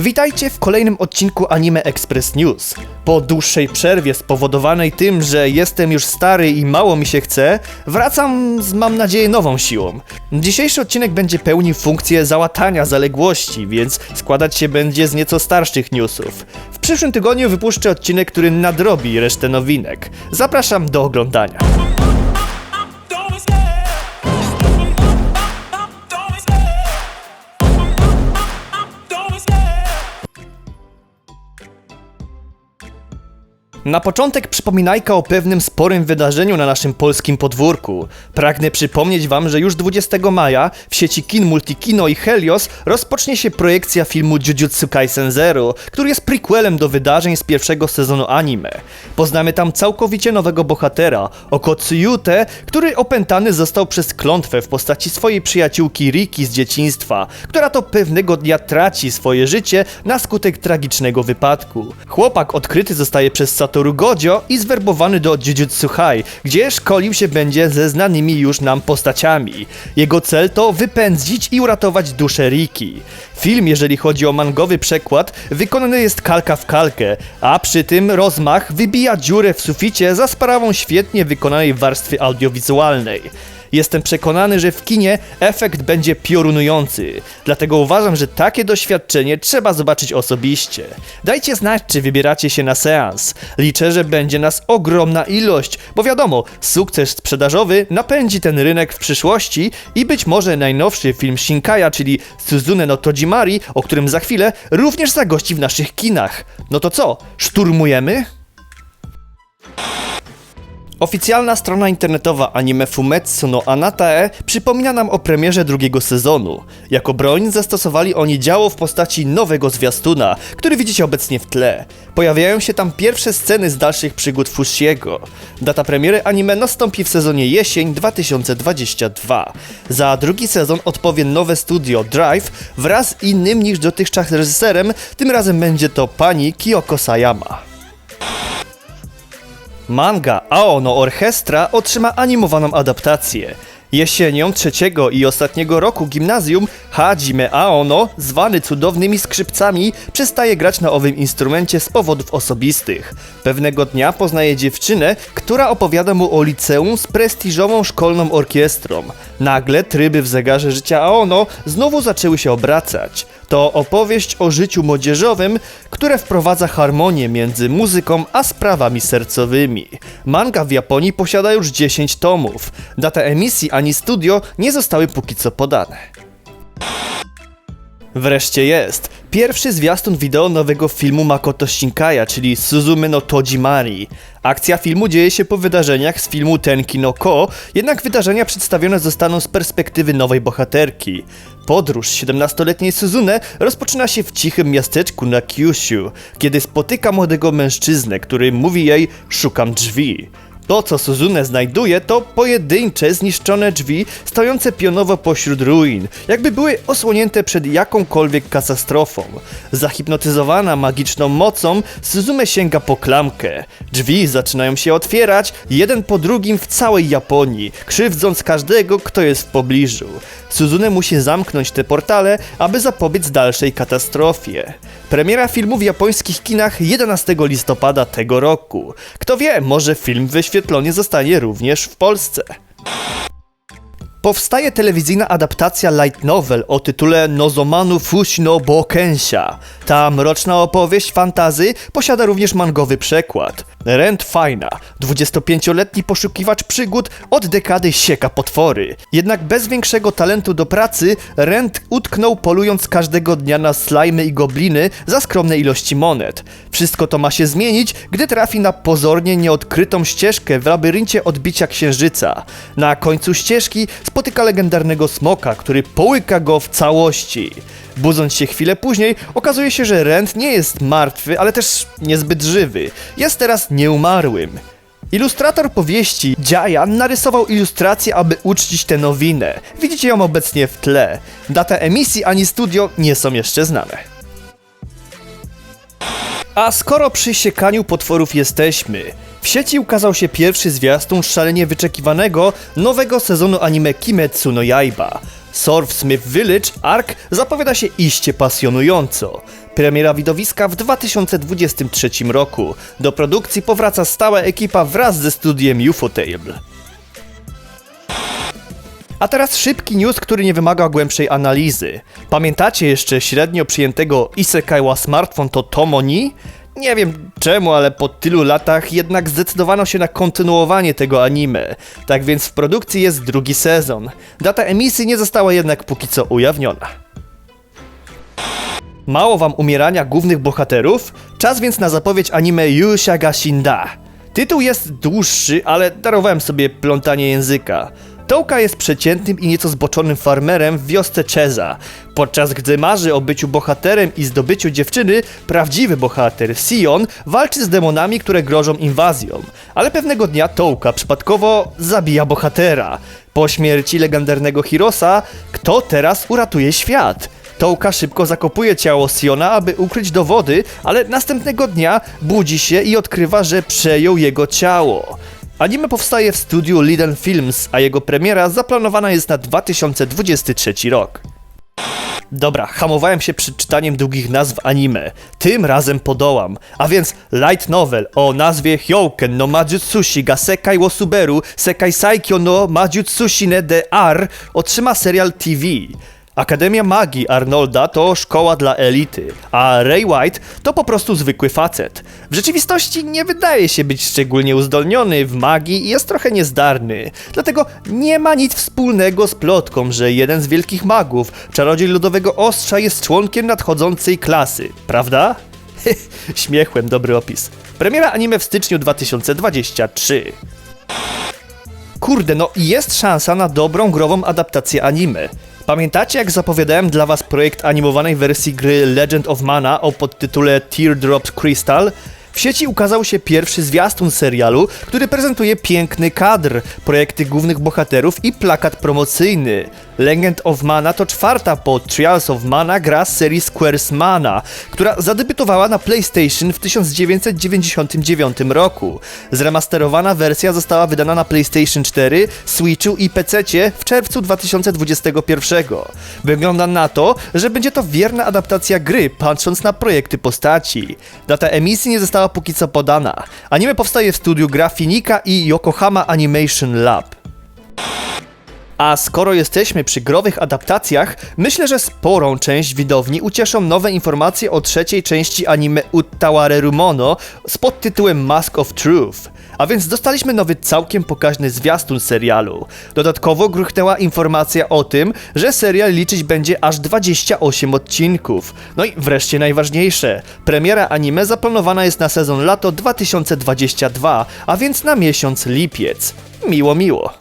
Witajcie w kolejnym odcinku Anime Express News. Po dłuższej przerwie spowodowanej tym, że jestem już stary i mało mi się chce, wracam z mam nadzieję nową siłą. Dzisiejszy odcinek będzie pełnił funkcję załatania zaległości, więc składać się będzie z nieco starszych newsów. W przyszłym tygodniu wypuszczę odcinek, który nadrobi resztę nowinek. Zapraszam do oglądania. Na początek przypominajka o pewnym sporym wydarzeniu na naszym polskim podwórku. Pragnę przypomnieć wam, że już 20 maja w sieci kin Multikino i Helios rozpocznie się projekcja filmu Jujutsu Kaisen Zero, który jest prequelem do wydarzeń z pierwszego sezonu anime. Poznamy tam całkowicie nowego bohatera, Okotsuyute, który opętany został przez klątwę w postaci swojej przyjaciółki Riki z dzieciństwa, która to pewnego dnia traci swoje życie na skutek tragicznego wypadku. Chłopak odkryty zostaje przez Satoru Gojo i zwerbowany do Jujutsu High, gdzie szkolił się będzie ze znanymi już nam postaciami. Jego cel to wypędzić i uratować duszę Riki. Film, jeżeli chodzi o mangowy przekład, wykonany jest kalka w kalkę, a przy tym rozmach wybija dziurę w suficie za sprawą świetnie wykonanej warstwy audiowizualnej. Jestem przekonany, że w kinie efekt będzie piorunujący, dlatego uważam, że takie doświadczenie trzeba zobaczyć osobiście. Dajcie znać, czy wybieracie się na seans. Liczę, że będzie nas ogromna ilość, bo wiadomo, sukces sprzedażowy napędzi ten rynek w przyszłości i być może najnowszy film Shinkaya, czyli Suzune no Tojimari, o którym za chwilę, również zagości w naszych kinach. No to co, szturmujemy? Oficjalna strona internetowa anime Fumetsu no Anatae przypomina nam o premierze drugiego sezonu. Jako broń zastosowali oni działo w postaci nowego zwiastuna, który widzicie obecnie w tle. Pojawiają się tam pierwsze sceny z dalszych przygód Fushiego. Data premiery anime nastąpi w sezonie jesień 2022. Za drugi sezon odpowie nowe studio Drive wraz z innym niż dotychczas reżyserem, tym razem będzie to pani Kyoko Sayama. Manga Aono Orchestra otrzyma animowaną adaptację. Jesienią trzeciego i ostatniego roku gimnazjum Hajime Aono, zwany cudownymi skrzypcami, przestaje grać na owym instrumencie z powodów osobistych. Pewnego dnia poznaje dziewczynę, która opowiada mu o liceum z prestiżową szkolną orkiestrą. Nagle tryby w zegarze życia Aono znowu zaczęły się obracać. To opowieść o życiu młodzieżowym, które wprowadza harmonię między muzyką a sprawami sercowymi. Manga w Japonii posiada już 10 tomów. Data emisji ani studio nie zostały póki co podane. Wreszcie jest. Pierwszy zwiastun wideo nowego filmu Makoto Shinkaya, czyli Suzume no Tojimari. Akcja filmu dzieje się po wydarzeniach z filmu Tenki no Ko, jednak wydarzenia przedstawione zostaną z perspektywy nowej bohaterki. Podróż 17-letniej Suzune rozpoczyna się w cichym miasteczku na Kyushu, kiedy spotyka młodego mężczyznę, który mówi jej szukam drzwi. To, co Suzune znajduje, to pojedyncze, zniszczone drzwi stojące pionowo pośród ruin, jakby były osłonięte przed jakąkolwiek katastrofą. Zahipnotyzowana magiczną mocą, Suzume sięga po klamkę. Drzwi zaczynają się otwierać, jeden po drugim w całej Japonii, krzywdząc każdego, kto jest w pobliżu. Suzune musi zamknąć te portale, aby zapobiec dalszej katastrofie. Premiera filmu w japońskich kinach 11 listopada tego roku. Kto wie, może film wyświetlony zostanie również w Polsce. Powstaje telewizyjna adaptacja light novel o tytule Nozomanu Fushi no Bokensha. Ta mroczna opowieść fantazy posiada również mangowy przekład. Rent Fajna, 25-letni poszukiwacz przygód od dekady sieka potwory. Jednak bez większego talentu do pracy, Rent utknął polując każdego dnia na slajmy i gobliny za skromne ilości monet. Wszystko to ma się zmienić, gdy trafi na pozornie nieodkrytą ścieżkę w labiryncie odbicia księżyca. Na końcu ścieżki spotyka legendarnego smoka, który połyka go w całości. Budząc się chwilę później, okazuje się, że Rent nie jest martwy, ale też niezbyt żywy. Jest teraz nieumarłym. Ilustrator powieści Jayan narysował ilustrację, aby uczcić tę nowinę. Widzicie ją obecnie w tle. Data emisji ani studio nie są jeszcze znane. A skoro przy siekaniu potworów jesteśmy, w sieci ukazał się pierwszy zwiastun szalenie wyczekiwanego nowego sezonu anime Kimetsu no Yaiba. Surf Smith Village Arc zapowiada się iście pasjonująco. Premiera widowiska w 2023 roku. Do produkcji powraca stała ekipa wraz ze studiem Ufotable. A teraz szybki news, który nie wymaga głębszej analizy. Pamiętacie jeszcze średnio przyjętego Isekaiwa smartfon to Tomoni? Nie wiem czemu, ale po tylu latach jednak zdecydowano się na kontynuowanie tego anime. Tak więc w produkcji jest drugi sezon. Data emisji nie została jednak póki co ujawniona. Mało wam umierania głównych bohaterów? Czas więc na zapowiedź anime Yusha ga Shinda. Tytuł jest dłuższy, ale darowałem sobie plątanie języka. Tołka jest przeciętnym i nieco zboczonym farmerem w wiosce Cheza. Podczas gdy marzy o byciu bohaterem i zdobyciu dziewczyny, prawdziwy bohater, Sion, walczy z demonami, które grożą inwazją. Ale pewnego dnia Tołka przypadkowo zabija bohatera. Po śmierci legendarnego Hirosa, kto teraz uratuje świat? Tołka szybko zakopuje ciało Siona, aby ukryć dowody, ale następnego dnia budzi się i odkrywa, że przejął jego ciało. Anime powstaje w studiu Liden Films, a jego premiera zaplanowana jest na 2023 rok. Dobra, hamowałem się przed czytaniem długich nazw anime. Tym razem podołam. A więc light novel o nazwie Hyouken no Majutsushi ga Sekai wo Suberu Sekai Saikyo no Majutsushi ne de R otrzyma serial TV. Akademia Magii Arnolda to szkoła dla elity, a Ray White to po prostu zwykły facet. W rzeczywistości nie wydaje się być szczególnie uzdolniony w magii i jest trochę niezdarny. Dlatego nie ma nic wspólnego z plotką, że jeden z wielkich magów, czarodziej lodowego ostrza, jest członkiem nadchodzącej klasy, prawda? Śmiechłem, dobry opis. Premiera anime w styczniu 2023. Kurde, no jest szansa na dobrą grową adaptację anime. Pamiętacie jak zapowiadałem dla was projekt animowanej wersji gry Legend of Mana o podtytule Teardrop Crystal? W sieci ukazał się pierwszy zwiastun serialu, który prezentuje piękny kadr, projekty głównych bohaterów i plakat promocyjny. Legend of Mana to czwarta po Trials of Mana gra z serii Squares Mana, która zadebiutowała na PlayStation w 1999 roku. Zremasterowana wersja została wydana na PlayStation 4, Switchu i PC w czerwcu 2021. Wygląda na to, że będzie to wierna adaptacja gry, patrząc na projekty postaci. Data emisji nie została póki co podana. Anime powstaje w studiu Grafinika i Yokohama Animation Lab. A skoro jesteśmy przy growych adaptacjach, myślę, że sporą część widowni ucieszą nowe informacje o trzeciej części anime Uttaware Rumono z podtytułem Mask of Truth. A więc dostaliśmy nowy całkiem pokaźny zwiastun serialu. Dodatkowo gruchnęła informacja o tym, że serial liczyć będzie aż 28 odcinków. No i wreszcie najważniejsze. Premiera anime zaplanowana jest na sezon lato 2022, a więc na miesiąc lipiec. Miło, miło.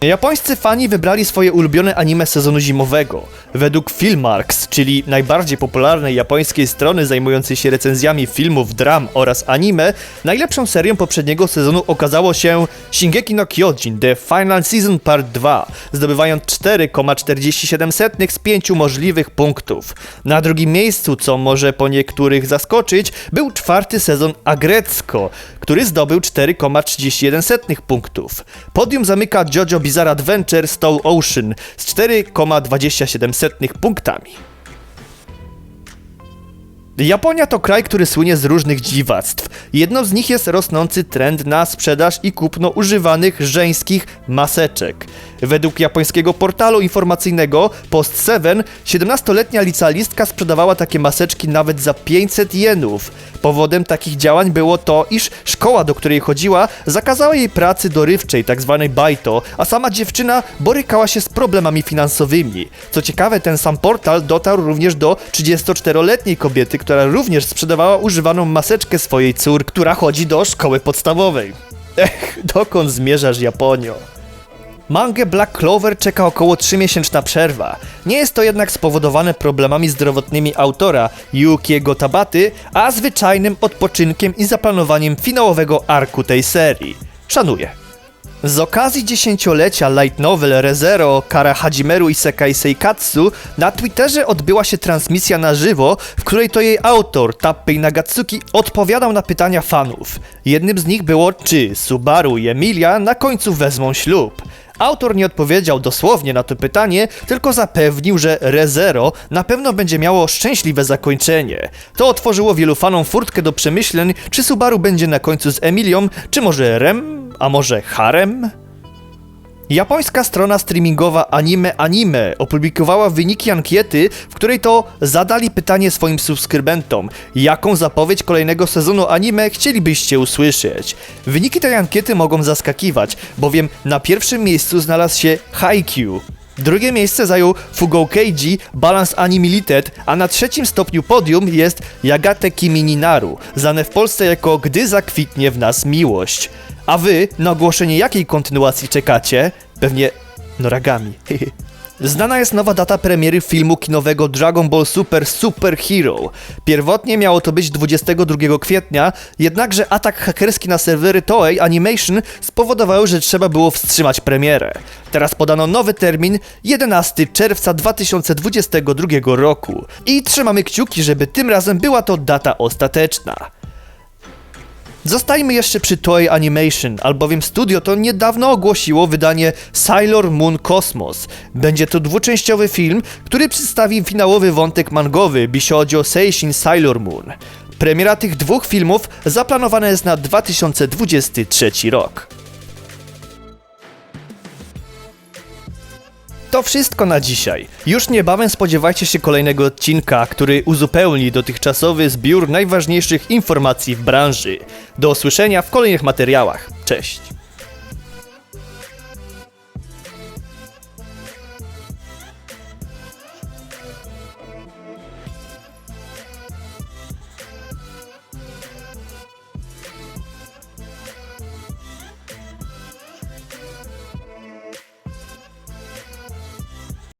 Japońscy fani wybrali swoje ulubione anime sezonu zimowego. Według Filmarks, czyli najbardziej popularnej japońskiej strony zajmującej się recenzjami filmów, dram oraz anime, najlepszą serią poprzedniego sezonu okazało się Shingeki no Kyojin The Final Season Part 2, zdobywając 4,47 z 5 możliwych punktów. Na drugim miejscu, co może po niektórych zaskoczyć, był czwarty sezon Agrecko, który zdobył 4,31 punktów. Podium zamyka JoJo Bizarre Adventure Stone Ocean z 4,27 punktami. Japonia to kraj, który słynie z różnych dziwactw. Jedną z nich jest rosnący trend na sprzedaż i kupno używanych żeńskich maseczek. Według japońskiego portalu informacyjnego Post7, 17-letnia licealistka sprzedawała takie maseczki nawet za 500 jenów. Powodem takich działań było to, iż szkoła, do której chodziła, zakazała jej pracy dorywczej, tzw. baito, a sama dziewczyna borykała się z problemami finansowymi. Co ciekawe, ten sam portal dotarł również do 34-letniej kobiety, która również sprzedawała używaną maseczkę swojej córki, która chodzi do szkoły podstawowej. Ech, dokąd zmierzasz, Japonio? Mangę Black Clover czeka około 3-miesięczna przerwa. Nie jest to jednak spowodowane problemami zdrowotnymi autora Yukiego Tabaty, a zwyczajnym odpoczynkiem i zaplanowaniem finałowego arku tej serii. Szanuję. Z okazji dziesięciolecia light novel ReZero Kara Hajimeru Isekai Seikatsu na Twitterze odbyła się transmisja na żywo, w której to jej autor, Tappei Nagatsuki, odpowiadał na pytania fanów. Jednym z nich było, czy Subaru i Emilia na końcu wezmą ślub. Autor nie odpowiedział dosłownie na to pytanie, tylko zapewnił, że ReZero na pewno będzie miało szczęśliwe zakończenie. To otworzyło wielu fanom furtkę do przemyśleń, czy Subaru będzie na końcu z Emilią, czy może Rem, a może Harem? Japońska strona streamingowa Anime Anime opublikowała wyniki ankiety, w której to zadali pytanie swoim subskrybentom, jaką zapowiedź kolejnego sezonu anime chcielibyście usłyszeć. Wyniki tej ankiety mogą zaskakiwać, bowiem na pierwszym miejscu znalazł się Haikyuu. Drugie miejsce zajął Fugou Keiji Balance Anime-Limited, a na trzecim stopniu podium jest Yagate Kimi ni Naru, znane w Polsce jako Gdy zakwitnie w nas miłość. A wy na ogłoszenie jakiej kontynuacji czekacie? Pewnie Noragami. Znana jest nowa data premiery filmu kinowego Dragon Ball Super Super Hero. Pierwotnie miało to być 22 kwietnia, jednakże atak hakerski na serwery Toei Animation spowodował, że trzeba było wstrzymać premierę. Teraz podano nowy termin 11 czerwca 2022 roku. I trzymamy kciuki, żeby tym razem była to data ostateczna. Zostajmy jeszcze przy Toei Animation, albowiem studio to niedawno ogłosiło wydanie Sailor Moon Cosmos. Będzie to dwuczęściowy film, który przedstawi finałowy wątek mangowy Bishoujo Seishin Sailor Moon. Premiera tych dwóch filmów zaplanowana jest na 2023 rok. To wszystko na dzisiaj. Już niebawem spodziewajcie się kolejnego odcinka, który uzupełni dotychczasowy zbiór najważniejszych informacji w branży. Do usłyszenia w kolejnych materiałach. Cześć!